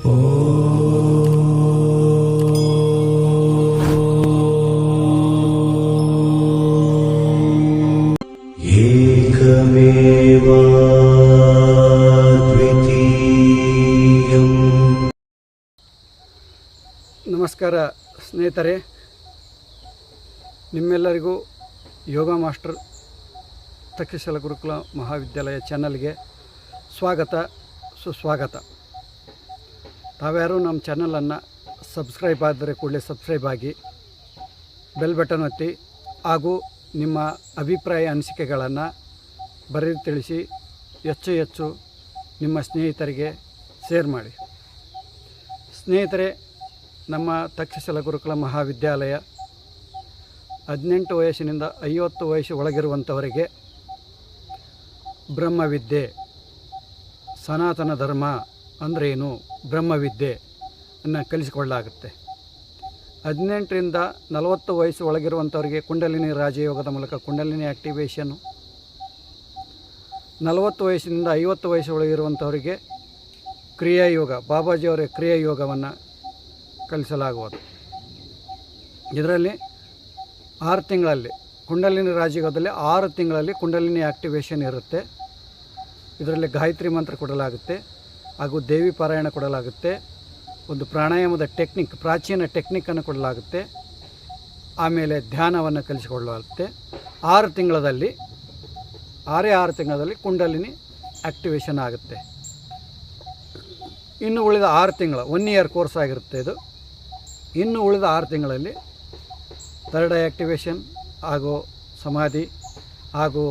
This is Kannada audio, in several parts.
ನಮಸ್ಕಾರ ಸ್ನೇಹಿತರೆ ನಿಮ್ಮೆಲ್ಲರಿಗೂ ಯೋಗ ಮಾಸ್ಟರ್ ತಕ್ಷಶಿಲ ಗುರುಕುಲ ಮಹಾವಿದ್ಯಾಲಯ ಚಾನಲ್ಗೆ ಸ್ವಾಗತ ಸುಸ್ವಾಗತ. ತಾವ್ಯಾರು ನಮ್ಮ ಚಾನಲನ್ನು ಸಬ್ಸ್ಕ್ರೈಬ್ ಆದರೆ ಕೂಡಲೇ ಸಬ್ಸ್ಕ್ರೈಬ್ ಆಗಿ ಬೆಲ್ ಬಟನ್ ಒತ್ತಿ ಹಾಗೂ ನಿಮ್ಮ ಅಭಿಪ್ರಾಯ ಅನಿಸಿಕೆಗಳನ್ನು ಬರೆದು ತಿಳಿಸಿ ಹೆಚ್ಚು ಹೆಚ್ಚು ನಿಮ್ಮ ಸ್ನೇಹಿತರಿಗೆ ಶೇರ್ ಮಾಡಿ. ಸ್ನೇಹಿತರೆ, ನಮ್ಮ ತಕ್ಷಶಿಲ ಗುರುಕುಲ ಮಹಾವಿದ್ಯಾಲಯ ಹದಿನೆಂಟು ವಯಸ್ಸಿನಿಂದ ಐವತ್ತು ವಯಸ್ಸು ಒಳಗಿರುವಂಥವರಿಗೆ ಬ್ರಹ್ಮವಿದ್ಯೆ, ಸನಾತನ ಧರ್ಮ ಅಂದ್ರೇನು? ಬ್ರಹ್ಮವಿದ್ಯೆ ಅನ್ನು ಕಲಿಸಿಕೊಳ್ಳಲಾಗುತ್ತೆ ಹದಿನೆಂಟರಿಂದ ನಲವತ್ತು ವಯಸ್ಸು ಒಳಗಿರುವಂಥವರಿಗೆ ಕುಂಡಲಿನಿ ರಾಜಯೋಗದ ಮೂಲಕ ಕುಂಡಲಿನಿ ಆ್ಯಕ್ಟಿವೇಶನ್ನು ನಲವತ್ತು ವಯಸ್ಸಿನಿಂದ ಐವತ್ತು ವಯಸ್ಸು ಒಳಗಿರುವಂಥವರಿಗೆ ಕ್ರಿಯಾಯೋಗ, ಬಾಬಾಜಿಯವರ ಕ್ರಿಯಾಯೋಗವನ್ನು ಕಲಿಸಲಾಗುವುದು. ಇದರಲ್ಲಿ ಆರು ತಿಂಗಳಲ್ಲಿ, ಕುಂಡಲಿನಿ ರಾಜಯೋಗದಲ್ಲಿ ಆರು ತಿಂಗಳಲ್ಲಿ ಕುಂಡಲಿನಿ ಆ್ಯಕ್ಟಿವೇಶನ್ ಇರುತ್ತೆ. ಇದರಲ್ಲಿ ಗಾಯತ್ರಿ ಮಂತ್ರ ಕೊಡಲಾಗುತ್ತೆ. ಹಾಗೂ ದೇವಿ ಪಾರಾಯಣ ಕೊಡಲಾಗುತ್ತೆ. ಒಂದು ಪ್ರಾಣಾಯಾಮದ ಟೆಕ್ನಿಕ್, ಪ್ರಾಚೀನ ಟೆಕ್ನಿಕನ್ನು ಕೊಡಲಾಗುತ್ತೆ. ಆಮೇಲೆ ಧ್ಯಾನವನ್ನು ಕಲಿಸಿಕೊಳ್ಳಲಾಗುತ್ತೆ ಆರು ತಿಂಗಳಲ್ಲಿ, ಆರೇ ಆರು ತಿಂಗಳಲ್ಲಿ ಕುಂಡಲಿನಿ ಆ್ಯಕ್ಟಿವೇಶನ್ ಆಗುತ್ತೆ. ಇನ್ನು ಉಳಿದ ಆರು ತಿಂಗಳು ಒನ್ ಇಯರ್ ಕೋರ್ಸ್ ಆಗಿರುತ್ತೆ ಇದು. ಇನ್ನು ಉಳಿದ ಆರು ತಿಂಗಳಲ್ಲಿ ಥರ್ಡ್ ಐ ಆ್ಯಕ್ಟಿವೇಶನ್ ಹಾಗೂ ಸಮಾಧಿ ಹಾಗೂ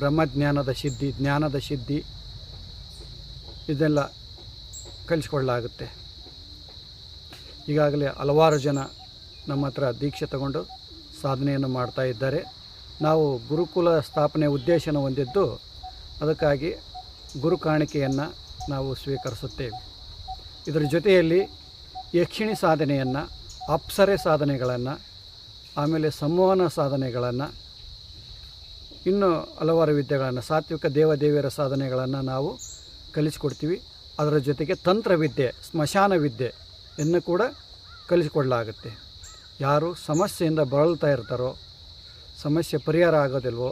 ಬ್ರಹ್ಮಜ್ಞಾನದ ಸಿದ್ಧಿ, ಜ್ಞಾನದ ಸಿದ್ಧಿ ಇದೆಲ್ಲ ಕಲಿಸ್ಕೊಳ್ಳಲಾಗುತ್ತೆ. ಈಗಾಗಲೇ ಹಲವಾರು ಜನ ನಮ್ಮ ಹತ್ರ ದೀಕ್ಷೆ ತಗೊಂಡು ಸಾಧನೆಯನ್ನು ಮಾಡ್ತಾ ಇದ್ದಾರೆ. ನಾವು ಗುರುಕುಲ ಸ್ಥಾಪನೆ ಉದ್ದೇಶನ ಹೊಂದಿದ್ದು ಅದಕ್ಕಾಗಿ ಗುರು ಕಾಣಿಕೆಯನ್ನು ನಾವು ಸ್ವೀಕರಿಸುತ್ತೇವೆ. ಇದರ ಜೊತೆಯಲ್ಲಿ ಯಕ್ಷಿಣಿ ಸಾಧನೆಯನ್ನು, ಅಪ್ಸರೆ ಸಾಧನೆಗಳನ್ನು, ಆಮೇಲೆ ಸಂವಹನ ಸಾಧನೆಗಳನ್ನು, ಇನ್ನೂ ಹಲವಾರು ವಿದ್ಯೆಗಳನ್ನು, ಸಾತ್ವಿಕ ದೇವದೇವಿಯರ ಸಾಧನೆಗಳನ್ನು ನಾವು ಕಲಿಸಿಕೊಡ್ತೀವಿ. ಅದರ ಜೊತೆಗೆ ತಂತ್ರವಿದ್ಯೆ ಸ್ಮಶಾನ ವಿದ್ಯೆಯನ್ನು ಕೂಡ ಕಲಿಸಿಕೊಡಲಾಗುತ್ತೆ. ಯಾರು ಸಮಸ್ಯೆಯಿಂದ ಬಳಲ್ತಾ ಇರ್ತಾರೋ, ಸಮಸ್ಯೆ ಪರಿಹಾರ ಆಗೋದಿಲ್ವೋ,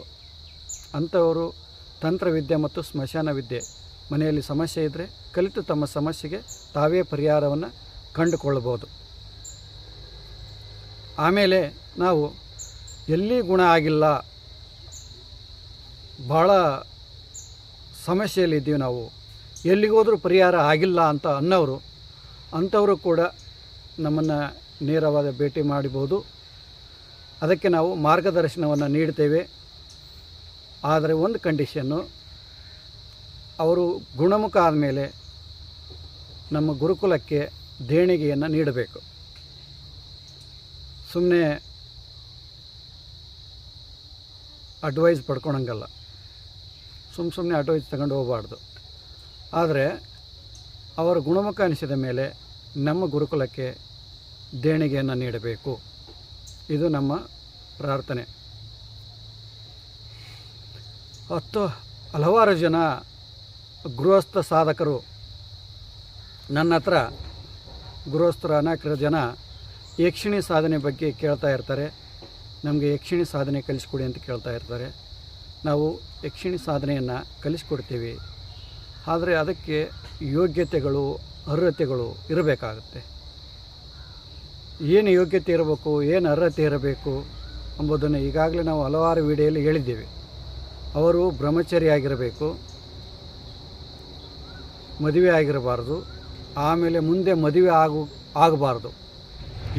ಅಂಥವರು ತಂತ್ರವಿದ್ಯೆ ಮತ್ತು ಸ್ಮಶಾನ ವಿದ್ಯೆ ಮನೆಯಲ್ಲಿ ಸಮಸ್ಯೆ ಇದ್ದರೆ ಕಲಿತು ತಮ್ಮ ಸಮಸ್ಯೆಗೆ ತಾವೇ ಪರಿಹಾರವನ್ನು ಕಂಡುಕೊಳ್ಳಬಹುದು ಆಮೇಲೆ ನಾವು ಎಲ್ಲಿ ಗುಣ ಆಗಿಲ್ಲ, ಭಾಳ ಸಮಸ್ಯೆಯಲ್ಲಿದ್ದೀವಿ ನಾವು. ಎಲ್ಲಿಗೋದ್ರೂ ಪರಿಹಾರ ಆಗಿಲ್ಲ ಅಂತ ಅನ್ನೋರು, ಅಂಥವರು ಕೂಡ ನಮ್ಮನ್ನು ನೇರವಾದ ಭೇಟಿ ಮಾಡಬಹುದು ಅದಕ್ಕೆ ನಾವು ಮಾರ್ಗದರ್ಶನವನ್ನು ನೀಡ್ತೇವೆ. ಆದರೆ ಒಂದು ಕಂಡೀಷನ್ನು, ಅವರು ಗುಣಮುಖ ಆದಮೇಲೆ ನಮ್ಮ ಗುರುಕುಲಕ್ಕೆ ದೇಣಿಗೆಯನ್ನು ನೀಡಬೇಕು. ಸುಮ್ಮನೆ ಅಡ್ವೈಸ್ ಪಡ್ಕೊಳಂಗಲ್ಲ. ಸುಮ್ಮ ಸುಮ್ಮನೆ ಅಡ್ವೈಸ್ ತಗೊಂಡು ಹೋಗಬಾರ್ದು. ಆದರೆ ಅವರ ಗುಣಮುಖ ಅನಿಸಿದ ಮೇಲೆ ನಮ್ಮ ಗುರುಕುಲಕ್ಕೆ ದೇಣಿಗೆಯನ್ನು ನೀಡಬೇಕು. ಇದು ನಮ್ಮ ಪ್ರಾರ್ಥನೆ. ಹತ್ತು, ಹಲವಾರು ಜನ ಗೃಹಸ್ಥ ಸಾಧಕರು ನನ್ನ ಹತ್ರ ಗೃಹಸ್ಥರ ಅನೇಕ ಜನ ಯಕ್ಷಿಣಿ ಸಾಧನೆ ಬಗ್ಗೆ ಕೇಳ್ತಾ ಇರ್ತಾರೆ. ನಮಗೆ ಯಕ್ಷಿಣಿ ಸಾಧನೆ ಕಲಿಸ್ಕೊಡಿ ಅಂತ ಕೇಳ್ತಾ ಇರ್ತಾರೆ. ನಾವು ಯಕ್ಷಿಣಿ ಸಾಧನೆಯನ್ನು ಕಲಿಸ್ಕೊಡ್ತೀವಿ. ಆದರೆ ಅದಕ್ಕೆ ಯೋಗ್ಯತೆಗಳು, ಅರ್ಹತೆಗಳು ಇರಬೇಕಾಗುತ್ತೆ. ಏನು ಯೋಗ್ಯತೆ ಇರಬೇಕು, ಏನು ಅರ್ಹತೆ ಇರಬೇಕು ಎಂಬುದನ್ನು ಈಗಾಗಲೇ ನಾವು ಹಲವಾರು ವಿಡಿಯೋಲಿ ಹೇಳಿದ್ದೇವೆ. ಅವರು ಬ್ರಹ್ಮಚರಿಯಾಗಿರಬೇಕು ಮದುವೆ ಆಗಿರಬಾರ್ದು, ಆಮೇಲೆ ಮುಂದೆ ಮದುವೆ ಆಗು, ಆಗಬಾರ್ದು.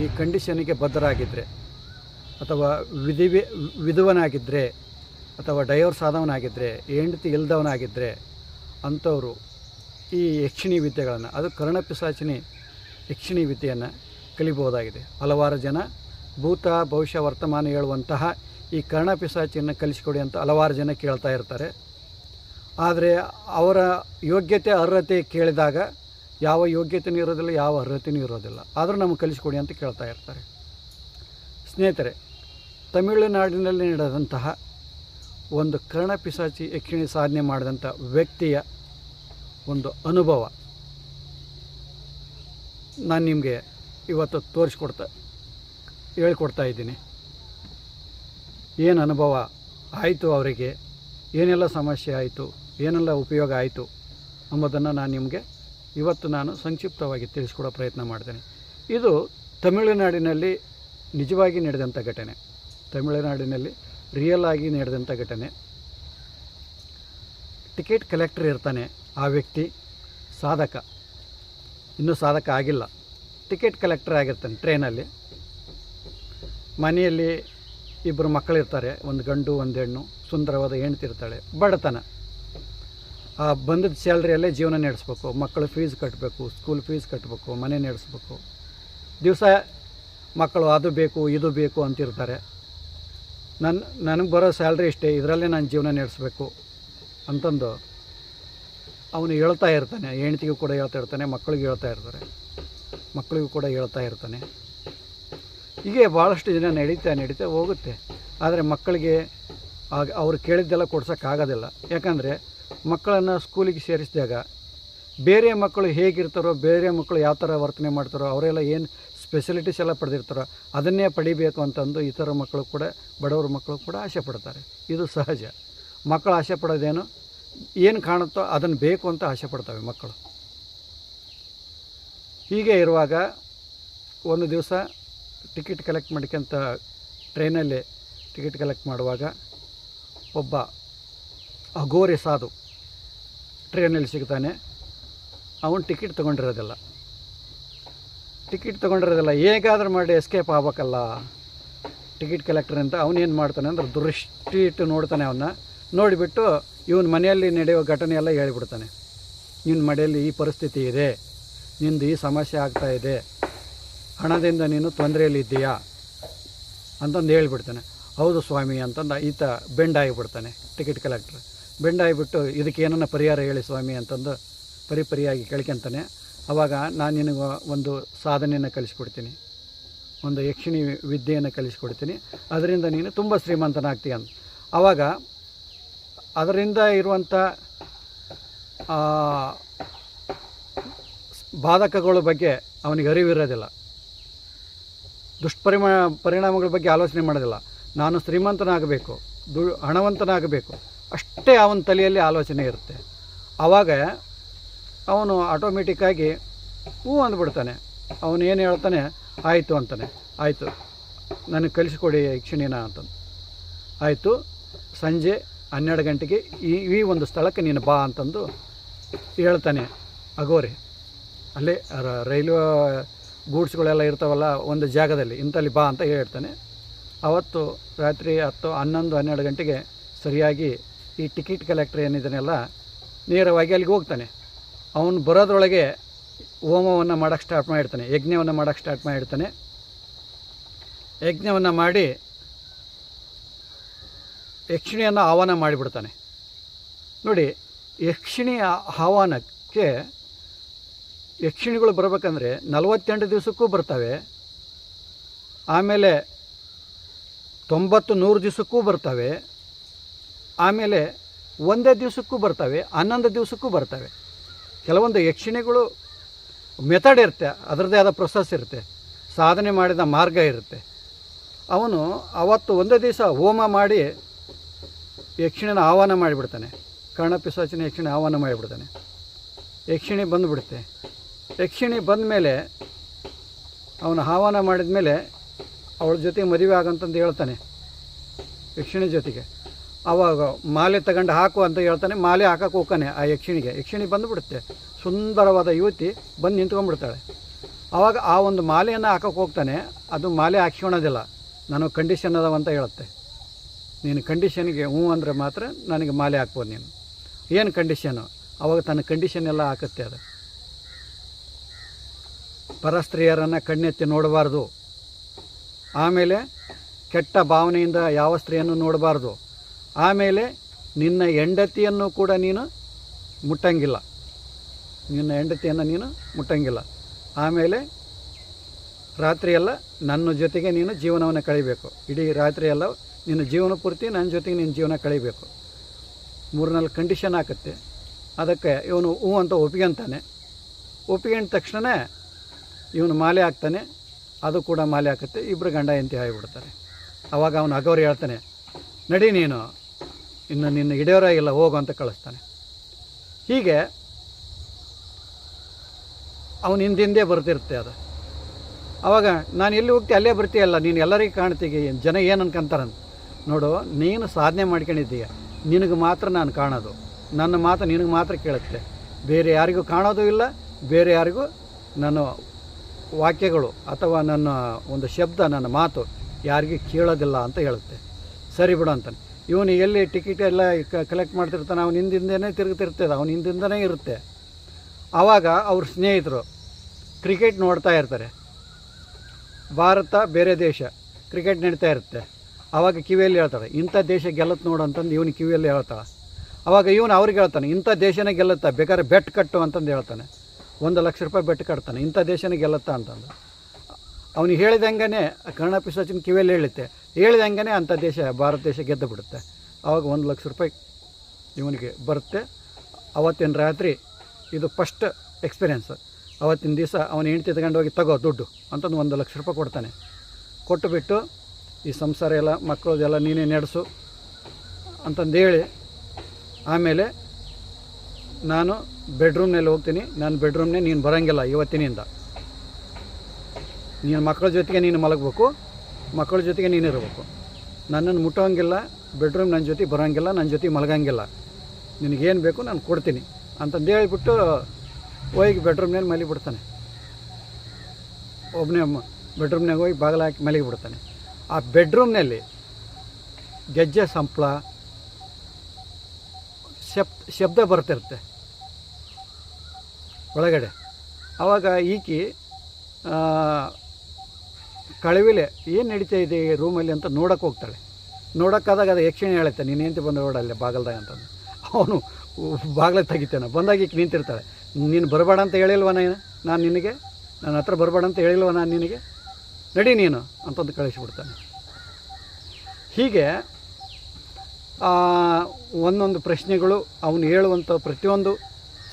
ಈ ಕಂಡೀಷನ್ಗೆ ಬದ್ಧರಾಗಿದ್ದರೆ ಅಥವಾ ವಿಧಿವೆ ವಿಧವನಾಗಿದ್ದರೆ ಅಥವಾ ಡೈವರ್ಸ್ ಆದವನಾಗಿದ್ದರೆ ಹೆಂಡತಿ ಇಲ್ದವನಾಗಿದ್ದರೆ ಅಂಥವರು ಈ ಯಕ್ಷಿಣಿ ವಿದ್ಯೆಗಳನ್ನು, ಅದು ಕರ್ಣಪಿಸಾಚಿನಿ ಯಕ್ಷಿಣಿ ವಿದ್ಯೆಯನ್ನು ಕಲಿಬೋದಾಗಿದೆ ಹಲವಾರು ಜನ ಭೂತ, ಭವಿಷ್ಯ, ವರ್ತಮಾನ ಹೇಳುವಂತಹ ಈ ಕರ್ಣಪಿಸಾಚಿಯನ್ನು ಕಲಿಸಿಕೊಡಿ ಅಂತ ಹಲವಾರು ಜನ ಕೇಳ್ತಾ ಇರ್ತಾರೆ. ಆದರೆ ಅವರ ಯೋಗ್ಯತೆ, ಅರ್ಹತೆ ಕೇಳಿದಾಗ ಯಾವ ಯೋಗ್ಯತೆಯೂ ಇರೋದಿಲ್ಲ, ಯಾವ ಅರ್ಹತೆಯೂ ಇರೋದಿಲ್ಲ. ಆದರೂ ನಮಗೆ ಕಲಿಸಿಕೊಡಿ ಅಂತ ಕೇಳ್ತಾ ಇರ್ತಾರೆ. ಸ್ನೇಹಿತರೆ, ತಮಿಳುನಾಡಿನಲ್ಲಿ ನಡೆದಂತಹ ಒಂದು ಕರ್ಣಪಿಸಾಚಿ ಯಕ್ಷಿಣಿ ಸಾಧನೆ ಮಾಡಿದಂಥ ವ್ಯಕ್ತಿಯ ಒಂದು ಅನುಭವ. ನಾನು ನಿಮಗೆ ಇವತ್ತು ತೋರಿಸ್ಕೊಡ್ತಾ, ಹೇಳ್ಕೊಡ್ತಾ ಇದ್ದೀನಿ. ಏನು ಅನುಭವ ಆಯಿತು ಅವರಿಗೆ, ಏನೆಲ್ಲ ಸಮಸ್ಯೆ ಆಯಿತು, ಏನೆಲ್ಲ ಉಪಯೋಗ ಆಯಿತು ಅನ್ನೋದನ್ನು ನಾನು ನಿಮಗೆ ಇವತ್ತು ನಾನು ಸಂಕ್ಷಿಪ್ತವಾಗಿ ತಿಳಿಸ್ಕೊಡೋ ಪ್ರಯತ್ನ ಮಾಡ್ತೇನೆ. ಇದು ತಮಿಳುನಾಡಿನಲ್ಲಿ ನಿಜವಾಗಿ ನಡೆದಂಥ ಘಟನೆ. ತಮಿಳುನಾಡಿನಲ್ಲಿ ರಿಯಲ್ ಆಗಿ ನಡೆದಂಥ ಘಟನೆ. ಟಿಕೆಟ್ ಕಲೆಕ್ಟರ್ ಇರ್ತಾನೆ. ಆ ವ್ಯಕ್ತಿ ಸಾಧಕ. ಇನ್ನೂ ಸಾಧಕ ಆಗಿಲ್ಲ. ಟಿಕೆಟ್ ಕಲೆಕ್ಟರ್ ಆಗಿರ್ತಾನೆ ಟ್ರೈನಲ್ಲಿ. ಮನೆಯಲ್ಲಿ ಇಬ್ಬರು ಮಕ್ಕಳಿರ್ತಾರೆ. ಒಂದು ಗಂಡು, ಒಂದು ಹೆಣ್ಣು. ಸುಂದರವಾದ ಹೆಣ್ತಿರ್ತಾಳೆ ಬಡತನ. ಆ ಬಂದದ ಸ್ಯಾಲ್ರಿಯಲ್ಲೇ ಜೀವನ ನಡೆಸ್ಬೇಕು. ಮಕ್ಕಳು ಫೀಸ್ ಕಟ್ಟಬೇಕು ಸ್ಕೂಲ್ ಫೀಸ್ ಕಟ್ಟಬೇಕು ಮನೆ ನಡೆಸ್ಬೇಕು. ದಿವಸ ಮಕ್ಕಳು ಅದು ಬೇಕು, ಇದು ಬೇಕು ಅಂತಿರ್ತಾರೆ. ನನ್ನ ನನಗೆ ಬರೋ ಸ್ಯಾಲ್ರಿ ಇಷ್ಟೇ. ಇದರಲ್ಲೇ ನಾನು ಜೀವನ ನಡೆಸಬೇಕು ಅಂತಂದು ಅವನು ಹೇಳ್ತಾ ಇರ್ತಾನೆ, ಹೆಂಡ್ತಿಗೂ ಕೂಡ ಹೇಳ್ತಾ ಇರ್ತಾನೆ, ಮಕ್ಕಳಿಗೆ ಹೇಳ್ತಾ ಇರ್ತಾರೆ. ಮಕ್ಕಳಿಗೂ ಕೂಡ ಹೇಳ್ತಾ ಇರ್ತಾನೆ. ಹೀಗೆ ಭಾಳಷ್ಟು ದಿನ ನಡೀತಾ ನಡೀತಾ ಹೋಗುತ್ತೆ. ಆದರೆ ಮಕ್ಕಳಿಗೆ ಆಗ ಅವ್ರು ಕೇಳಿದ್ದೆಲ್ಲ ಕೊಡ್ಸೋಕ್ಕಾಗೋದಿಲ್ಲ. ಯಾಕಂದರೆ ಮಕ್ಕಳನ್ನು ಸ್ಕೂಲಿಗೆ ಸೇರಿಸಿದಾಗ ಬೇರೆ ಮಕ್ಕಳು ಹೇಗಿರ್ತಾರೋ, ಬೇರೆ ಮಕ್ಕಳು ಯಾವ ಥರ ವರ್ತನೆ ಮಾಡ್ತಾರೋ, ಅವರೆಲ್ಲ ಏನು ಸ್ಪೆಷಲಿಟೀಸ್ ಎಲ್ಲ ಪಡೆದಿರ್ತಾರೋ, ಅದನ್ನೇ ಪಡಿಬೇಕು ಅಂತಂದು ಇತರ ಮಕ್ಕಳು ಕೂಡ, ಬಡವರ ಮಕ್ಕಳು ಕೂಡ ಆಸೆ ಪಡ್ತಾರೆ. ಇದು ಸಹಜ. ಮಕ್ಕಳು ಆಸೆ ಪಡೋದೇನು? ಏನು ಕಾಣುತ್ತೋ ಅದನ್ನು ಬೇಕು ಅಂತ ಆಸೆ ಪಡ್ತವೆ ಮಕ್ಕಳು. ಹೀಗೆ ಇರುವಾಗ ಒಂದು ದಿವಸ ಟಿಕೆಟ್ ಕಲೆಕ್ಟ್ ಮಾಡ್ಕೊಂತ ಟ್ರೈನಲ್ಲಿ ಟಿಕೆಟ್ ಕಲೆಕ್ಟ್ ಮಾಡುವಾಗ ಒಬ್ಬ ಅಘೋರಿ ಸಾಧು ಟ್ರೈನಲ್ಲಿ ಸಿಗ್ತಾನೆ. ಅವನು ಟಿಕೆಟ್ ತೊಗೊಂಡಿರೋದಿಲ್ಲ. ಟಿಕೆಟ್ ತೊಗೊಂಡಿರೋದಿಲ್ಲ. ಹೇಗಾದ್ರೂ ಮಾಡಿ ಎಸ್ಕೇಪ್ ಆಗ್ಬೇಕಲ್ಲ. ಟಿಕೆಟ್ ಕಲೆಕ್ಟರ್ ಅಂತ ಅವನೇನು ಮಾಡ್ತಾನೆ ಅಂದ್ರೆ ದೃಷ್ಟಿ ಇಟ್ಟು ನೋಡ್ತಾನೆ ಅವನ್ನ. ನೋಡಿಬಿಟ್ಟು ಇವನ ಮನೆಯಲ್ಲಿ ನಡೆಯುವ ಘಟನೆ ಎಲ್ಲ ಹೇಳಿಬಿಡ್ತಾನೆ. ನಿನ್ನ ಮನೆಯಲ್ಲಿ ಈ ಪರಿಸ್ಥಿತಿ ಇದೆ. ನಿಂದು ಈ ಸಮಸ್ಯೆ ಆಗ್ತಾ ಇದೆ. ಹಣದಿಂದ ನೀನು ತೊಂದರೆಯಲ್ಲಿ ಇದ್ದೀಯಾ? ಅಂತಂದು ಹೇಳ್ಬಿಡ್ತಾನೆ. ಹೌದು ಸ್ವಾಮಿ ಅಂತಂದು ಈತ ಬೆಂಡ್ ಆಗಿಬಿಡ್ತಾನೆ ಟಿಕೆಟ್ ಕಲೆಕ್ಟ್ರ್ ಬೆಂಡ್ ಆಗಿಬಿಟ್ಟು ಇದಕ್ಕೆ ಏನನ್ನ ಪರಿಹಾರ ಹೇಳಿ ಸ್ವಾಮಿ ಅಂತಂದು ಪರಿಪರಿಯಾಗಿ ಕೇಳ್ಕೊಂತಾನೆ. ಆವಾಗ ನಾನು ನಿನಗೆ ಒಂದು ಸಾಧನೆಯನ್ನು ಕಲಿಸ್ಕೊಡ್ತೀನಿ. ಒಂದು ಯಕ್ಷಿಣಿ ವಿದ್ಯೆಯನ್ನು ಕಲಿಸ್ಕೊಡ್ತೀನಿ. ಅದರಿಂದ ನೀನು ತುಂಬ ಶ್ರೀಮಂತನಾಗ್ತೀಯ ಅಂತ. ಆವಾಗ ಅದರಿಂದ ಇರುವಂಥ ಬಾಧಕಗಳ ಬಗ್ಗೆ ಅವನಿಗೆ ಅರಿವಿರೋದಿಲ್ಲ ದುಷ್ಪರಿಮ, ಪರಿಣಾಮಗಳ ಬಗ್ಗೆ ಆಲೋಚನೆ ಮಾಡೋದಿಲ್ಲ. ನಾನು ಶ್ರೀಮಂತನಾಗಬೇಕು, ದು, ಹಣವಂತನಾಗಬೇಕು, ಅಷ್ಟೇ ಅವನ ತಲೆಯಲ್ಲಿ ಆಲೋಚನೆ ಇರುತ್ತೆ. ಆವಾಗ ಅವನು ಆಟೋಮೆಟಿಕ್ಕಾಗಿ ಹ್ಞೂ ಅಂದ್ಬಿಡ್ತಾನೆ. ಅವನು ಏನು ಹೇಳ್ತಾನೆ? ಆಯಿತು ಅಂತಾನೆ. ಆಯಿತು. ನನಗೆ ಕಲಿಸ್ಕೊಡಿ ಯಕ್ಷಿಣಿನ ಅಂತಂದು. ಆಯಿತು. ಸಂಜೆ ಹನ್ನೆರಡು ಗಂಟೆಗೆ ಈ ಈ ಒಂದು ಸ್ಥಳಕ್ಕೆ ನೀನು ಬಾ ಅಂತಂದು ಹೇಳ್ತಾನೆ. ಅಗೋರಿ ಅಲ್ಲೇ ರೈಲ್ವೆ ಗೂಡ್ಸ್ಗಳೆಲ್ಲ ಇರ್ತಾವಲ್ಲ ಒಂದು ಜಾಗದಲ್ಲಿ ಇಂಥಲ್ಲಿ ಬಾ ಅಂತ ಹೇಳ್ತಾನೆ. ಅವತ್ತು ರಾತ್ರಿ ಹತ್ತು, ಹನ್ನೊಂದು, ಹನ್ನೆರಡು ಗಂಟೆಗೆ ಸರಿಯಾಗಿ ಈ ಟಿಕೆಟ್ ಕಲೆಕ್ಟರ್ ಏನಿದ್ದಾನೆಲ್ಲ ನೇರವಾಗಿ ಅಲ್ಲಿಗೆ ಹೋಗ್ತಾನೆ. ಅವನು ಬರೋದ್ರೊಳಗೆ ಹೋಮವನ್ನು ಮಾಡೋಕ್ಕೆ ಸ್ಟಾರ್ಟ್ ಮಾಡಿರ್ತಾನೆ, ಯಜ್ಞವನ್ನು ಮಾಡೋಕ್ಕೆ ಸ್ಟಾರ್ಟ್ ಮಾಡಿರ್ತಾನೆ. ಯಜ್ಞವನ್ನು ಮಾಡಿ ಯಕ್ಷಿಣಿಯನ್ನು ಆಹ್ವಾನ ಮಾಡಿಬಿಡ್ತಾನೆ. ನೋಡಿ, ಯಕ್ಷಿಣಿ ಆಹ್ವಾನಕ್ಕೆ ಯಕ್ಷಿಣಿಗಳು ಬರಬೇಕಂದ್ರೆ ನಲವತ್ತೆಂಟು ದಿವಸಕ್ಕೂ ಬರ್ತವೆ. ಆಮೇಲೆ ತೊಂಬತ್ತು ನೂರು ದಿವಸಕ್ಕೂ ಬರ್ತವೆ. ಆಮೇಲೆ ಒಂದೇ ದಿವಸಕ್ಕೂ ಬರ್ತವೆ, ಹನ್ನೊಂದು ದಿವಸಕ್ಕೂ ಬರ್ತವೆ. ಕೆಲವೊಂದು ಯಕ್ಷಿಣಿಗಳು ಮೆಥಡ್ ಇರುತ್ತೆ, ಅದರದ್ದೇ ಆದ ಪ್ರೊಸೆಸ್ ಇರುತ್ತೆ, ಸಾಧನೆ ಮಾಡಿದ ಮಾರ್ಗ ಇರುತ್ತೆ. ಅವನು ಅವತ್ತು ಒಂದೇ ದಿವಸ ಹೋಮ ಮಾಡಿ ಯಕ್ಷಿಣಿನ ಆಹ್ವಾನ ಮಾಡಿಬಿಡ್ತಾನೆ. ಕರ್ಣ ಪಿಸಾಚಿನ ಯಕ್ಷಿಣಿ ಆಹ್ವಾನ ಮಾಡಿಬಿಡ್ತಾನೆ. ಯಕ್ಷಿಣಿ ಬಂದುಬಿಡುತ್ತೆ. ಯಕ್ಷಿಣಿ ಬಂದ ಮೇಲೆ ಅವನು ಆಹ್ವಾನ ಮಾಡಿದ ಮೇಲೆ ಅವಳ ಜೊತೆ ಮದುವೆ ಆಗಂತಂದು ಹೇಳ್ತಾನೆ. ಯಕ್ಷಿಣಿ ಜೊತೆಗೆ. ಅವಾಗ ಮಾಲೆ ತಗೊಂಡು ಹಾಕು ಅಂತ ಹೇಳ್ತಾನೆ. ಮಾಲೆ ಹಾಕಕ್ಕೆ ಹೋಗ್ತಾನೆ ಆ ಯಕ್ಷಿಣಿಗೆ. ಯಕ್ಷಿಣಿ ಬಂದುಬಿಡುತ್ತೆ. ಸುಂದರವಾದ ಯುವತಿ ಬಂದು ನಿಂತ್ಕೊಂಡ್ಬಿಡ್ತಾಳೆ. ಆವಾಗ ಆ ಒಂದು ಮಾಲೆಯನ್ನು ಹಾಕಕ್ಕೆ ಹೋಗ್ತಾನೆ. ಅದು ಮಾಲೆ ಹಾಕ್ಸ್ಕೊಳೋದಿಲ್ಲ. ನಾನು ಕಂಡೀಷನ್ ಅದಾವಂತ ಹೇಳುತ್ತೆ. ನೀನು ಕಂಡೀಷನ್ಗೆ ಹ್ಞೂ ಅಂದರೆ ಮಾತ್ರ ನನಗೆ ಮಾಲೆ ಹಾಕ್ಬೋದು ನೀನು. ಏನು ಕಂಡೀಷನು ಅವಾಗ ತನ್ನ ಕಂಡೀಷನ್ ಎಲ್ಲ ಹಾಕುತ್ತೆ ಅದು. ಪರಸ್ತ್ರೀಯರನ್ನು ಕಣ್ಣೆತ್ತಿ ನೋಡಬಾರ್ದು. ಆಮೇಲೆ ಕೆಟ್ಟ ಭಾವನೆಯಿಂದ ಯಾವ ಸ್ತ್ರೀಯನ್ನು ನೋಡಬಾರ್ದು. ಆಮೇಲೆ ನಿನ್ನ ಹೆಂಡತಿಯನ್ನು ಕೂಡ ನೀನು ಮುಟ್ಟಂಗಿಲ್ಲ. ನಿನ್ನ ಹೆಂಡತಿಯನ್ನು ನೀನು ಮುಟ್ಟಂಗಿಲ್ಲ. ಆಮೇಲೆ ರಾತ್ರಿಯೆಲ್ಲ ನನ್ನ ಜೊತೆಗೆ ನೀನು ಜೀವನವನ್ನು ಕಳಿಬೇಕು. ಇಡೀ ರಾತ್ರಿಯೆಲ್ಲ ನಿನ್ನ ಜೀವನ ಪೂರ್ತಿ ನನ್ನ ಜೊತೆಗೆ ನಿನ್ನ ಜೀವನ ಕಳಿಬೇಕು. ಮೂರ್ನಾಲ್ಕು ಕಂಡೀಷನ್ ಹಾಕುತ್ತೆ. ಅದಕ್ಕೆ ಇವನು ಹೂ ಅಂತ ಒಪ್ಕೊಂತಾನೆ ಒಪ್ಕೊಂಡ ತಕ್ಷಣ ಇವನು ಮಾಲೆ ಹಾಕ್ತಾನೆ. ಅದು ಕೂಡ ಮಾಲೆ ಹಾಕುತ್ತೆ. ಇಬ್ಬರು ಗಂಡ ಎಂತಿ ಆಗಿಬಿಡ್ತಾರೆ ಆವಾಗ ಅವನು ಅಗೌರಿ ಹೇಳ್ತಾನೆ, ನಡಿ ನೀನು, ಇನ್ನು ನಿನ್ನ ಹಿಡಿಯೋರಾಗಿಲ್ಲ ಹೋಗು ಅಂತ ಕಳಿಸ್ತಾನೆ. ಹೀಗೆ ಅವನು ಹಿಂದಿಂದೆ ಬರ್ತಿರುತ್ತೆ ಅದು. ಆವಾಗ ನಾನು ಎಲ್ಲಿ ಹೋಗ್ತಿ? ಅಲ್ಲೇ ಬರ್ತೀಯಲ್ಲ, ನೀನು ಎಲ್ಲರಿಗೂ ಕಾಣ್ತೀಗಿ ಜನ ಏನು ಅನ್ಕೊಂತಾರಂತ? ನೋಡು, ನೀನು ಸಾಧನೆ ಮಾಡ್ಕೊಂಡಿದ್ದೀಯ. ನಿನಗೆ ಮಾತ್ರ ನಾನು ಕಾಣೋದು. ನನ್ನ ಮಾತು ನಿನಗೆ ಮಾತ್ರ ಕೇಳುತ್ತೆ. ಬೇರೆ ಯಾರಿಗೂ ಕಾಣೋದು ಇಲ್ಲ, ಬೇರೆ ಯಾರಿಗೂ ನನ್ನ ವಾಕ್ಯಗಳು ಅಥವಾ ನನ್ನ ಒಂದು ಶಬ್ದ, ನನ್ನ ಮಾತು ಯಾರಿಗೂ ಕೇಳೋದಿಲ್ಲ ಅಂತ ಹೇಳುತ್ತೆ. ಸರಿ ಬಿಡು ಅಂತಾನೆ. ಇವನು ಎಲ್ಲಿ ಟಿಕೆಟ್ ಎಲ್ಲ ಕಲೆಕ್ಟ್ ಮಾಡ್ತಿರ್ತಾನೆ, ಅವನ ಹಿಂದಿಂದನೇ ತಿರುಗ್ತಿರ್ತದೆ, ಅವನ ಹಿಂದಿಂದನೇ ಇರುತ್ತೆ. ಆವಾಗ ಅವ್ರ ಸ್ನೇಹಿತರು ಕ್ರಿಕೆಟ್ ನೋಡ್ತಾ ಇರ್ತಾರೆ. ಭಾರತ ಬೇರೆ ದೇಶ ಕ್ರಿಕೆಟ್ ನಡೀತಾ ಇರುತ್ತೆ. ಆವಾಗ ಕಿವಿಯಲ್ಲಿ ಹೇಳ್ತಾರೆ ಇಂಥ ದೇಶ ಗೆಲ್ಲತ್ ನೋಡು ಅಂತಂದು ಇವನು ಕಿವಿಯಲ್ಲಿ ಹೇಳ್ತಾಳೆ. ಅವಾಗ ಇವನು ಅವ್ರಿಗೆ ಹೇಳ್ತಾನೆ, ಇಂಥ ದೇಶನೇ ಗೆಲ್ಲುತ್ತಾ, ಬೇಕಾದ್ರೆ ಬೆಟ್ ಕಟ್ಟು ಅಂತಂದು ಹೇಳ್ತಾನೆ. ಒಂದು ಲಕ್ಷ ರೂಪಾಯಿ ಬೆಟ್ ಕಟ್ತಾನೆ, ಇಂಥ ದೇಶನೇ ಗೆಲ್ಲುತ್ತಾ ಅಂತಂದು. ಅವನು ಹೇಳಿದಂಗೆ ಕನ್ನಡ ಸಚಿನ್ ಕಿವಿಯಲ್ಲಿ ಹೇಳುತ್ತೆ ಹೇಳಿದಂಗೆ ಅಂಥ ದೇಶ, ಭಾರತ ದೇಶ ಗೆದ್ದು ಬಿಡುತ್ತೆ. ಆವಾಗ ಒಂದು ಲಕ್ಷ ರೂಪಾಯಿ ಇವನಿಗೆ ಬರುತ್ತೆ. ಅವತ್ತಿನ ರಾತ್ರಿ ಇದು ಫಸ್ಟ್ ಎಕ್ಸ್ಪೀರಿಯೆನ್ಸ್. ಅವತ್ತಿನ ದಿವಸ ಅವನು ಹೆಂಡ್ತಿ ತಗೊಂಡು ಹೋಗಿ ತಗೋ ದುಡ್ಡು ಅಂತಂದು ಒಂದು ಲಕ್ಷ ರೂಪಾಯಿ ಕೊಡ್ತಾನೆ. ಕೊಟ್ಟುಬಿಟ್ಟು ಈ ಸಂಸಾರ ಎಲ್ಲ, ಮಕ್ಕಳದೆಲ್ಲ ನೀನೇ ನಡೆಸು ಅಂತಂದೇಳಿ ಆಮೇಲೆ ನಾನು ಬೆಡ್ರೂಮ್ನಲ್ಲಿ ಹೋಗ್ತೀನಿ. ನಾನು ಬೆಡ್ರೂಮ್ನೇ ನೀನು ಬರೋಂಗಿಲ್ಲ ಇವತ್ತಿನಿಂದ. ನೀನು ಮಕ್ಕಳ ಜೊತೆಗೆ ನೀನು ಮಲಗಬೇಕು, ಮಕ್ಕಳ ಜೊತೆಗೆ ನೀನು ಇರಬೇಕು. ನನ್ನನ್ನು ಮುಟ್ಟೋಂಗಿಲ್ಲ ಬೆಡ್ರೂಮ್ ನನ್ನ ಜೊತೆ ಬರೋಂಗಿಲ್ಲ, ನನ್ನ ಜೊತೆ ಮಲಗಂಗಿಲ್ಲ. ನಿನಗೇನು ಬೇಕು ನಾನು ಕೊಡ್ತೀನಿ ಅಂತಂದು ಹೇಳಿಬಿಟ್ಟು ಹೋಗಿ ಬೆಡ್ರೂಮ್ನಲ್ಲಿ ಮಲಗಿಬಿಡ್ತಾನೆ. ಒಬ್ಬನೇ ಬೆಡ್ರೂಮ್ನಾಗ ಹೋಗಿ ಬಾಗಿಲು ಹಾಕಿ ಮಲಗಿಬಿಡ್ತಾನೆ. ಆ ಬೆಡ್ರೂಮ್ನಲ್ಲಿ ಗೆಜ್ಜೆ ಸಂಪಳ, ಶಬ್, ಶಬ್ದ ಬರ್ತಿರುತ್ತೆ ಒಳಗಡೆ. ಆವಾಗ ಈಕಿ ಕಳವಿಲೆ, ಏನು ನಡೀತಾ ಇದೆ ಈ ರೂಮಲ್ಲಿ ಅಂತ ನೋಡೋಕೆ ಹೋಗ್ತಾಳೆ. ನೋಡೋಕ್ಕಾದಾಗ ಅದು ಯಕ್ಷಿಣಿ ಹೇಳುತ್ತೆ, ನೀನು ನಿಂತು ಬಂದ ಓಡಲ್ಲ ಬಾಗಲ್ದಾಗ ಅಂತಂದು ಅವನು ಬಾಗಿಲ ತೆಗಿತಾನೆ. ಬಂದಾಗ ಈಕೆ ನಿಂತಿರ್ತಾಳೆ. ನೀನು ಬರಬೇಡ ಅಂತ ಹೇಳಿಲ್ವ ನಾನು ನಿನಗೆ? ನನ್ನ ಹತ್ರ ಬರಬೇಡ ಅಂತ ಹೇಳಿಲ್ವ ನಾನು ನಿನಗೆ? ನಡಿ ನೀನು ಅಂತಂದು ಕಳಿಸಿಬಿಡ್ತಾನೆ. ಹೀಗೆ ಒಂದೊಂದು ಪ್ರಶ್ನೆಗಳು ಅವನು ಹೇಳುವಂಥ ಪ್ರತಿಯೊಂದು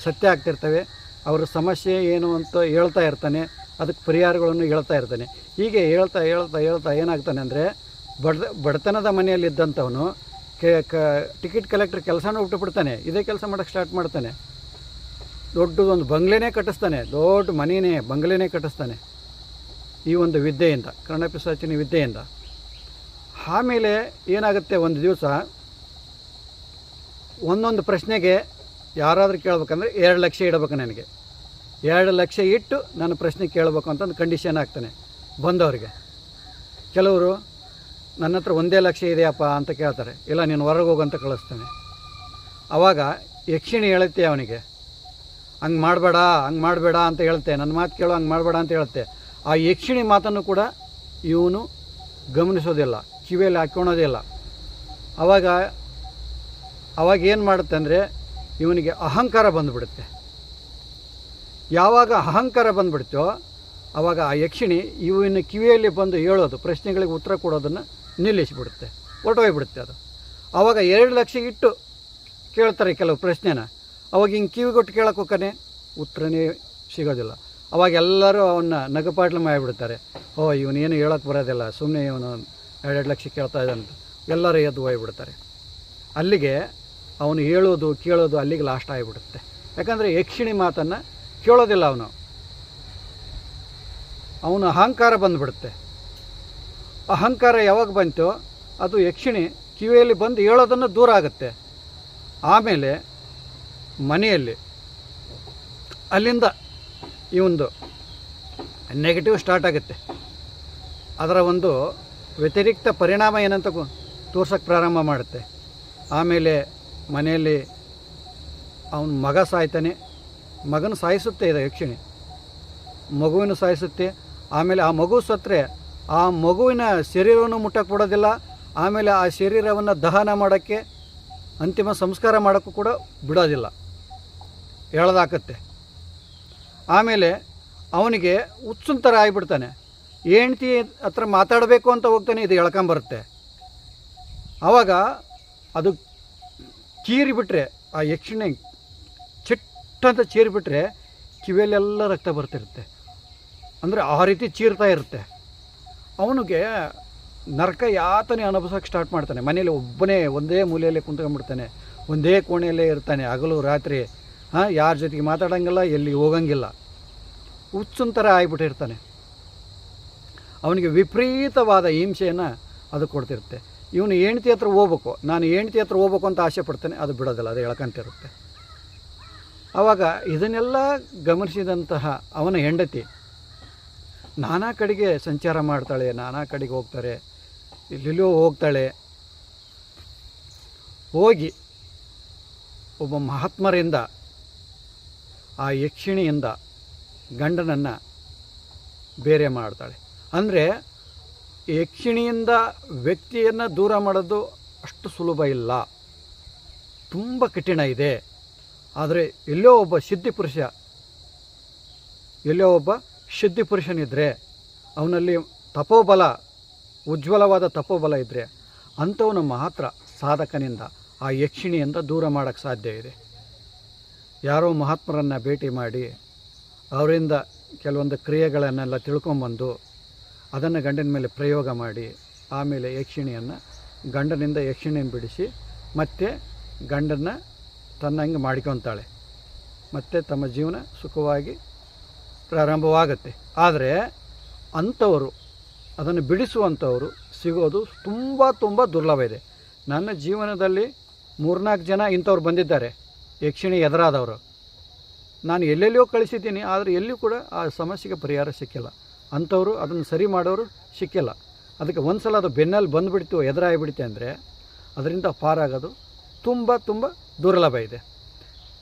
ಸತ್ಯ ಆಗ್ತಿರ್ತವೆ. ಅವರ ಸಮಸ್ಯೆ ಏನು ಅಂತ ಹೇಳ್ತಾ ಇರ್ತಾನೆ. ಅದಕ್ಕೆ ಪರಿಹಾರಗಳನ್ನು ಹೇಳ್ತಾ ಇರ್ತಾನೆ. ಹೀಗೆ ಹೇಳ್ತಾ ಹೇಳ್ತಾ ಹೇಳ್ತಾ ಏನಾಗ್ತಾನೆ ಅಂದರೆ, ಬಡ, ಬಡತನದ ಮನೆಯಲ್ಲಿದ್ದಂಥವನು ಕೆ, ಕ, ಟಿಕೆಟ್ ಕಲೆಕ್ಟರ್ ಕೆಲಸನೂ ಬಿಟ್ಟುಬಿಡ್ತಾನೆ ಇದೇ ಕೆಲಸ ಮಾಡೋಕ್ಕೆ ಸ್ಟಾರ್ಟ್ ಮಾಡ್ತಾನೆ. ದೊಡ್ಡದೊಂದು ಬಂಗ್ಲೆನೇ ಕಟ್ಟಿಸ್ತಾನೆ. ದೊಡ್ಡ ಮನೆಯೇ ಬಂಗ್ಲೆನೇ ಕಟ್ಟಿಸ್ತಾನೆ. ಈ ಒಂದು ವಿದ್ಯೆಯಿಂದ ಕನ್ನಡ ಪಿಸಾಚಿನ ವಿದ್ಯೆಯಿಂದ. ಆಮೇಲೆ ಏನಾಗುತ್ತೆ ಒಂದು ದಿವಸ, ಒಂದೊಂದು ಪ್ರಶ್ನೆಗೆ ಯಾರಾದರೂ ಕೇಳ್ಬೇಕಂದ್ರೆ ಎರಡು ಲಕ್ಷ ಇಡಬೇಕು ನನಗೆ. ಎರಡು ಲಕ್ಷ ಇಟ್ಟು ನಾನು ಪ್ರಶ್ನೆ ಕೇಳಬೇಕು ಅಂತ ಒಂದು ಕಂಡೀಷನ್ ಆಗ್ತಾನೆ ಬಂದವರಿಗೆ. ಕೆಲವರು, ನನ್ನ ಹತ್ರ ಒಂದೇ ಲಕ್ಷ ಇದೆಯಪ್ಪ ಅಂತ ಕೇಳ್ತಾರೆ. ಇಲ್ಲ, ನೀನು ಹೊರಗೆ ಹೋಗಂತ ಕಳಿಸ್ತಾನೆ. ಆವಾಗ ಯಕ್ಷಿಣಿ ಹೇಳುತ್ತೆ ಅವನಿಗೆ, ಹಂಗೆ ಮಾಡಬೇಡ ಹಂಗೆ ಮಾಡಬೇಡ ಅಂತ ಹೇಳ್ತೆ. ನನ್ನ ಮಾತು ಕೇಳು, ಹಂಗೆ ಮಾಡಬೇಡ ಅಂತ ಹೇಳುತ್ತೆ ಆ ಯಕ್ಷಿಣಿ ಮಾತನ್ನು ಕೂಡ ಇವನು ಗಮನಿಸೋದಿಲ್ಲ, ಕಿವಿಯಲ್ಲಿ ಹಾಕ್ಕೊಳೋದಿಲ್ಲ ಆವಾಗ ಅವಾಗ ಏನು ಮಾಡುತ್ತೆ ಅಂದರೆ ಇವನಿಗೆ ಅಹಂಕಾರ ಬಂದುಬಿಡುತ್ತೆ. ಯಾವಾಗ ಅಹಂಕಾರ ಬಂದುಬಿಡ್ತೋ ಆವಾಗ ಆ ಯಕ್ಷಿಣಿ ಇವನ ಕಿವಿಯಲ್ಲಿ ಬಂದು ಹೇಳೋದು, ಪ್ರಶ್ನೆಗಳಿಗೆ ಉತ್ತರ ಕೊಡೋದನ್ನು ನಿಲ್ಲಿಸಿಬಿಡುತ್ತೆ ಹೊರಟೋಗ್ಬಿಡುತ್ತೆ ಅದು. ಆವಾಗ ಎರಡು ಲಕ್ಷ ಇಟ್ಟು ಕೇಳ್ತಾರೆ ಕೆಲವು ಪ್ರಶ್ನೆನ. ಅವಾಗ ಹಿಂಗೆ ಕಿವಿಗೊಟ್ಟು ಕೇಳೋಕೆ ಹೋಗ್ತಾನೆ ಉತ್ತರನೇ ಸಿಗೋದಿಲ್ಲ. ಅವಾಗ ಎಲ್ಲರೂ ಅವನ್ನ ನಗಪಾಟ್ಲು ಮಾಡಿಬಿಡ್ತಾರೆ ಓ, ಇವನೇನು ಹೇಳೋಕ್ಕೆ ಬರೋದಿಲ್ಲ ಸುಮ್ಮನೆ ಇವನು ಎರಡೆರಡು ಲಕ್ಷ ಕೇಳ್ತಾ ಇದ್ದಾನಂತ ಎಲ್ಲರೂ ಎದ್ದು ಹೋಗ್ಬಿಡ್ತಾರೆ ಅಲ್ಲಿಗೆ ಅವನು ಹೇಳೋದು, ಕೇಳೋದು ಅಲ್ಲಿಗೆ ಲಾಸ್ಟ್ ಆಗಿಬಿಡುತ್ತೆ. ಯಾಕಂದರೆ ಯಕ್ಷಿಣಿ ಮಾತನ್ನು ಕೇಳೋದಿಲ್ಲ ಅವನು. ಅವನು ಅಹಂಕಾರ ಬಂದುಬಿಡುತ್ತೆ. ಅಹಂಕಾರ ಯಾವಾಗ ಬಂತೋ ಅದು ಯಕ್ಷಿಣಿ ಕಿವಿಯಲ್ಲಿ ಬಂದು ಹೇಳೋದನ್ನು ದೂರ ಆಗುತ್ತೆ. ಆಮೇಲೆ ಮನೆಯಲ್ಲಿ ಅಲ್ಲಿಂದ ಈ ಒಂದು ನೆಗೆಟಿವ್ ಸ್ಟಾರ್ಟ್ ಆಗುತ್ತೆ. ಅದರ ಒಂದು ವ್ಯತಿರಿಕ್ತ ಪರಿಣಾಮ ಏನಂತ ತೋರ್ಸೋಕ್ಕೆ ಪ್ರಾರಂಭ ಮಾಡುತ್ತೆ. ಆಮೇಲೆ ಮನೆಯಲ್ಲಿ ಅವನ ಮಗ ಸಾಯ್ತಾನೆ. ಮಗನ ಸಾಯಿಸುತ್ತೆ ಇದೆ ಯಕ್ಷಿಣಿ ಮಗುವಿನ ಸಾಯಿಸುತ್ತೆ. ಆಮೇಲೆ ಆ ಮಗು ಸತ್ತರೆ ಆ ಮಗುವಿನ ಶರೀರವನ್ನು ಮುಟ್ಟಕ್ಕೆ ಬಿಡೋದಿಲ್ಲ. ಆಮೇಲೆ ಆ ಶರೀರವನ್ನು ದಹನ ಮಾಡೋಕ್ಕೆ ಅಂತಿಮ ಸಂಸ್ಕಾರ ಮಾಡೋಕ್ಕೂ ಕೂಡ ಬಿಡೋದಿಲ್ಲ. ಎಳೆದಾಕತ್ತೆ ಆಮೇಲೆ ಅವನಿಗೆ ಉತ್ಸುಂತರ ಆಗಿಬಿಡ್ತಾನೆ ಹೆಂಡ್ತಿ ಹತ್ರ ಮಾತಾಡಬೇಕು ಅಂತ ಹೋಗ್ತಾನೆ, ಇದು ಎಳ್ಕೊಂಬರುತ್ತೆ. ಆವಾಗ ಅದು ಚೀರಿಬಿಟ್ರೆ, ಆ ಯಕ್ಷಿಣೆ ಚಿಟ್ಟಂತ ಚೀರಿಬಿಟ್ರೆ ಕಿವಿಯಲ್ಲೆಲ್ಲ ರಕ್ತ ಬರ್ತಿರುತ್ತೆ. ಅಂದರೆ ಆ ರೀತಿ ಚೀರ್ತಾ ಇರುತ್ತೆ. ಅವನಿಗೆ ನರಕ ಯಾತನೆ ಅನುಭವಿಸೋಕೆ ಸ್ಟಾರ್ಟ್ ಮಾಡ್ತಾನೆ. ಮನೇಲಿ ಒಬ್ಬನೇ ಒಂದೇ ಮೂಲೆಯಲ್ಲೇ ಕುಂತ್ಕೊಂಡ್ಬಿಡ್ತಾನೆ. ಒಂದೇ ಕೋಣೆಯಲ್ಲೇ ಇರ್ತಾನೆ. ಹಗಲು, ರಾತ್ರಿ ಯಾರ ಜೊತೆಗೆ ಮಾತಾಡೋಂಗಿಲ್ಲ, ಎಲ್ಲಿ ಹೋಗಂಗಿಲ್ಲ. ಹುಚ್ಚುನ್ ಥರ ಆಗಿಬಿಟ್ಟಿರ್ತಾನೆ ಅವನಿಗೆ ವಿಪರೀತವಾದ ಹಿಂಸೆಯನ್ನು ಅದು ಕೊಡ್ತಿರುತ್ತೆ. ಇವನು ಹೆಂಡ್ತಿ ಹತ್ರ ಹೋಗ್ಬೇಕು. ನಾನು ಹೆಂಡ್ತಿ ಹತ್ರ ಹೋಗ್ಬೇಕು ಅಂತ ಆಸೆ ಪಡ್ತೇನೆ, ಅದು ಬಿಡೋದಿಲ್ಲ, ಅದು ಎಳ್ಕೊಂತಿರುತ್ತೆ ಆವಾಗ ಇದನ್ನೆಲ್ಲ ಗಮನಿಸಿದಂತಹ ಅವನ ಹೆಂಡತಿ, ನಾನಾ ಕಡೆಗೆ ಸಂಚಾರ ಮಾಡ್ತಾಳೆ, ನಾನಾ ಕಡೆಗೆ ಹೋಗ್ತಾರೆ ಇಲ್ಲೆಲ್ಲೋ ಹೋಗ್ತಾಳೆ. ಹೋಗಿ ಒಬ್ಬ ಮಹಾತ್ಮರಿಂದ ಆ ಯಕ್ಷಿಣಿಯಿಂದ ಗಂಡನನ್ನು ಬೇರೆ ಮಾಡ್ತಾಳೆ. ಅಂದರೆ ಯಕ್ಷಿಣಿಯಿಂದ ವ್ಯಕ್ತಿಯನ್ನು ದೂರ ಮಾಡೋದು ಅಷ್ಟು ಸುಲಭ ಇಲ್ಲ. ತುಂಬ ಕಠಿಣ ಇದೆ. ಆದರೆ ಎಲ್ಲೋ ಒಬ್ಬ ಸಿದ್ಧಿ ಪುರುಷ, ಎಲ್ಲೋ ಒಬ್ಬ ಸಿದ್ಧಿ ಪುರುಷನಿದ್ದರೆ ಅವನಲ್ಲಿ ತಪೋಬಲ, ಉಜ್ವಲವಾದ ತಪೋಬಲ ಇದ್ದರೆ ಅಂಥವನು ಮಾತ್ರ ಸಾಧಕನಿಂದ ಆ ಯಕ್ಷಿಣಿಯಿಂದ ದೂರ ಮಾಡೋಕ್ಕೆ ಸಾಧ್ಯ ಇದೆ. ಯಾರೋ ಮಹಾತ್ಮರನ್ನು ಭೇಟಿ ಮಾಡಿ ಅವರಿಂದ ಕೆಲವೊಂದು ಕ್ರಿಯೆಗಳನ್ನೆಲ್ಲ ತಿಳ್ಕೊಂಬಂದು ಅದನ್ನು ಗಂಡನ ಮೇಲೆ ಪ್ರಯೋಗ ಮಾಡಿ, ಆಮೇಲೆ ಯಕ್ಷಿಣಿಯನ್ನು ಗಂಡನಿಂದ ಯಕ್ಷಿಣಿಯನ್ನು ಬಿಡಿಸಿ ಮತ್ತೆ ಗಂಡನ ತನ್ನಂಗೆ ಮಾಡ್ಕೊತಾಳೆ. ಮತ್ತೆ ತಮ್ಮ ಜೀವನ ಸುಖವಾಗಿ ಪ್ರಾರಂಭವಾಗುತ್ತೆ. ಆದರೆ ಅಂಥವರು, ಅದನ್ನು ಬಿಡಿಸುವಂಥವರು ಸಿಗೋದು ತುಂಬ ತುಂಬ ದುರ್ಲಭ ಇದೆ. ನನ್ನ ಜೀವನದಲ್ಲಿ ಮೂರ್ನಾಲ್ಕು ಜನ ಇಂಥವ್ರು ಬಂದಿದ್ದಾರೆ. ಯಕ್ಷಿಣಿ ಎದುರಾದವರು. ನಾನು ಎಲ್ಲೆಲ್ಲಿಯೋ ಕಳಿಸಿದ್ದೀನಿ, ಆದರೆ ಎಲ್ಲಿಯೂ ಕೂಡ ಆ ಸಮಸ್ಯೆಗೆ ಪರಿಹಾರ ಸಿಕ್ಕಿಲ್ಲ. ಅಂಥವರು ಅದನ್ನು ಸರಿ ಮಾಡೋರು ಸಿಕ್ಕಿಲ್ಲ. ಅದಕ್ಕೆ ಒಂದು ಸಲ ಅದು ಬೆನ್ನಲ್ಲಿ ಬಂದುಬಿಡ್ತು ಎದುರಾಗಿಬಿಡುತ್ತೆ ಅಂದರೆ ಅದರಿಂದ ಪಾರಾಗೋದು ತುಂಬ ತುಂಬ ದುರ್ಲಭ ಇದೆ.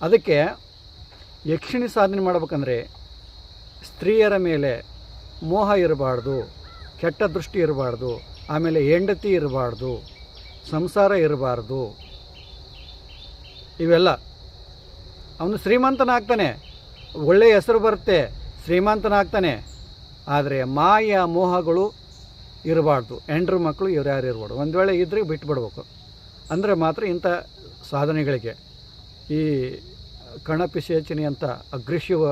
ಅದಕ್ಕೆ ಯಕ್ಷಿಣಿ ಸಾಧನೆ ಮಾಡಬೇಕಂದ್ರೆ ಸ್ತ್ರೀಯರ ಮೇಲೆ ಮೋಹ ಇರಬಾರ್ದು, ಕೆಟ್ಟ ದೃಷ್ಟಿ ಇರಬಾರ್ದು, ಆಮೇಲೆ ಹೆಂಡತಿ ಇರಬಾರ್ದು, ಸಂಸಾರ ಇರಬಾರ್ದು. ಇವೆಲ್ಲ ಅವನು ಶ್ರೀಮಂತನಾಗ್ತಾನೆ. ಒಳ್ಳೆಯ ಹೆಸರು ಬರುತ್ತೆ, ಶ್ರೀಮಂತನಾಗ್ತಾನೆ. ಆದರೆ ಮಾಯ ಮೋಹಗಳು ಇರಬಾರ್ದು. ಹೆಂಡ್ರ ಮಕ್ಕಳು ಇವ್ರು ಯಾರು ಇರಬಾರ್ದು ಒಂದು ವೇಳೆ ಇದ್ದರೆ ಬಿಟ್ಬಿಡ್ಬೇಕು ಅಂದರೆ ಮಾತ್ರ ಇಂಥ ಸಾಧನೆಗಳಿಗೆ. ಈ ಕಣಪಿಸೇಚನೆ ಅಂತ ಅಗ್ರೆಸಿವ್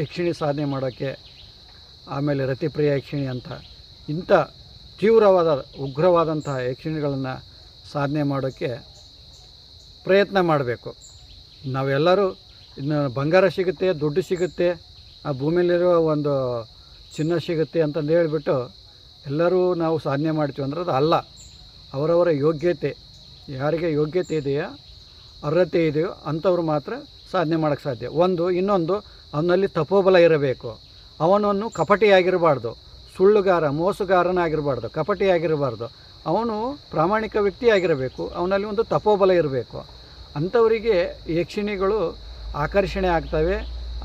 ಯಕ್ಷಿಣಿ ಸಾಧನೆ ಮಾಡೋಕ್ಕೆ, ಆಮೇಲೆ ರತಿಪ್ರಿಯ ಯಕ್ಷಿಣಿ ಅಂತ, ಇಂಥ ತೀವ್ರವಾದ, ಉಗ್ರವಾದಂತಹ ಯಕ್ಷಿಣಿಗಳನ್ನು ಸಾಧನೆ ಮಾಡೋಕ್ಕೆ ಪ್ರಯತ್ನ ಮಾಡಬೇಕು. ನಾವೆಲ್ಲರೂ ಇನ್ನು ಬಂಗಾರ ಸಿಗುತ್ತೆ, ದುಡ್ಡು ಸಿಗುತ್ತೆ, ಆ ಭೂಮಿಯಲ್ಲಿರೋ ಒಂದು ಚಿನ್ನ ಸಿಗುತ್ತೆ ಅಂತಂದು ಹೇಳಿಬಿಟ್ಟು ಎಲ್ಲರೂ ನಾವು ಸಾಧನೆ ಮಾಡ್ತೀವಿ ಅಂದ್ರೆ ಅದು ಅಲ್ಲ. ಅವರವರ ಯೋಗ್ಯತೆ, ಯಾರಿಗೆ ಯೋಗ್ಯತೆ ಇದೆಯೋ ಅರ್ಹತೆ ಇದೆಯೋ ಅಂಥವ್ರು ಮಾತ್ರ ಸಾಧನೆ ಮಾಡೋಕ್ಕೆ ಸಾಧ್ಯ. ಒಂದು, ಇನ್ನೊಂದು, ಅವನಲ್ಲಿ ತಪೋಬಲ ಇರಬೇಕು. ಅವನನ್ನು ಕಪಟಿಯಾಗಿರಬಾರ್ದು. ಸುಳ್ಳುಗಾರ, ಮೋಸಗಾರನಾಗಿರಬಾರ್ದು. ಕಪಟಿಯಾಗಿರಬಾರ್ದು. ಅವನು ಪ್ರಾಮಾಣಿಕ ವ್ಯಕ್ತಿಯಾಗಿರಬೇಕು. ಅವನಲ್ಲಿ ಒಂದು ತಪೋಬಲ ಇರಬೇಕು. ಅಂಥವರಿಗೆ ಯಕ್ಷಿಣಿಗಳು ಆಕರ್ಷಣೆ ಆಗ್ತವೆ,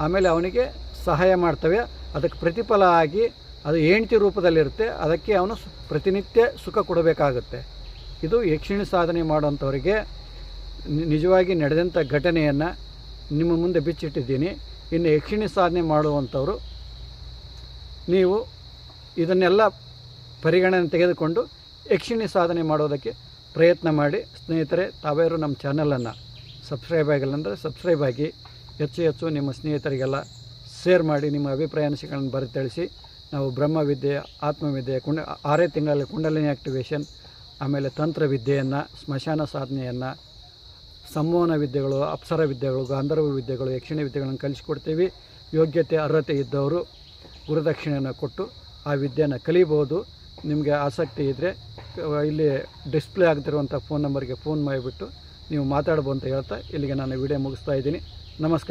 ಆಮೇಲೆ ಅವನಿಗೆ ಸಹಾಯ ಮಾಡ್ತವೆ. ಅದಕ್ಕೆ ಪ್ರತಿಫಲ ಆಗಿ ಅದು ಹೆಂಡ್ತಿ ರೂಪದಲ್ಲಿರುತ್ತೆ, ಅದಕ್ಕೆ ಅವನು ಪ್ರತಿನಿತ್ಯ ಸುಖ ಕೊಡಬೇಕಾಗುತ್ತೆ. ಇದು ಯಕ್ಷಿಣಿ ಸಾಧನೆ ಮಾಡುವಂಥವರಿಗೆ ನಿಜವಾಗಿ ನಡೆದಂಥ ಘಟನೆಯನ್ನು ನಿಮ್ಮ ಮುಂದೆ ಬಿಚ್ಚಿಟ್ಟಿದ್ದೀನಿ. ಇನ್ನು ಯಕ್ಷಿಣಿ ಸಾಧನೆ ಮಾಡುವಂಥವರು, ನೀವು ಇದನ್ನೆಲ್ಲ ಪರಿಗಣನೆ ತೆಗೆದುಕೊಂಡು ಯಕ್ಷಿಣಿ ಸಾಧನೆ ಮಾಡೋದಕ್ಕೆ ಪ್ರಯತ್ನ ಮಾಡಿ, ಸ್ನೇಹಿತರೆ, ತಾವೇರು ನಮ್ಮ ಚಾನಲನ್ನು ಸಬ್ಸ್ಕ್ರೈಬ್ ಆಗಿಲ್ಲ ಅಂದರೆ ಸಬ್ಸ್ಕ್ರೈಬ್ ಆಗಿ, ಹೆಚ್ಚು ಹೆಚ್ಚು ನಿಮ್ಮ ಸ್ನೇಹಿತರಿಗೆಲ್ಲ ಶೇರ್ ಮಾಡಿ, ನಿಮ್ಮ ಅಭಿಪ್ರಾಯ ಅನಿಸಿಕೆಗಳನ್ನು ಬರೆದು ತಿಳಿಸಿ ನಾವು ಬ್ರಹ್ಮವಿದ್ಯೆ ಆತ್ಮವಿದ್ಯೆ ಕುಂಡ, ಆರೇ ತಿಂಗಳಲ್ಲಿ ಕುಂಡಲಿನಿ ಆ್ಯಕ್ಟಿವೇಶನ್ ಆಮೇಲೆ ತಂತ್ರ ವಿದ್ಯೆಯನ್ನು ಸ್ಮಶಾನ ಸಾಧನೆಯನ್ನು, ಸಂವಹನ ವಿದ್ಯೆಗಳು, ಅಪ್ಸರ ವಿದ್ಯೆಗಳು, ಗಾಂಧರ್ವ ವಿದ್ಯೆಗಳು, ಯಕ್ಷಿಣ ವಿದ್ಯೆಗಳನ್ನು ಕಲಿಸಿಕೊಡ್ತೀವಿ. ಯೋಗ್ಯತೆ, ಅರ್ಹತೆ ಇದ್ದವರು ಗುರುದಕ್ಷಿಣೆಯನ್ನು ಕೊಟ್ಟು ಆ ವಿದ್ಯೆಯನ್ನು ಕಲಿಬೋದು. ನಿಮಗೆ ಆಸಕ್ತಿ ಇದ್ದರೆ ಇಲ್ಲಿ ಡಿಸ್ಪ್ಲೇ ಆಗ್ತಿರುವಂಥ ಫೋನ್ ನಂಬರ್ಗೆ ಫೋನ್ ಮಾಡಿಬಿಟ್ಟು ನೀವು ಮಾತಾಡ್ಬೋದು ಅಂತ ಹೇಳ್ತಾ ಇಲ್ಲಿಗೆ ನಾನು ವಿಡಿಯೋ ಮುಗಿಸ್ತಾ ಇದ್ದೀನಿ. ನಮಸ್ಕಾರ.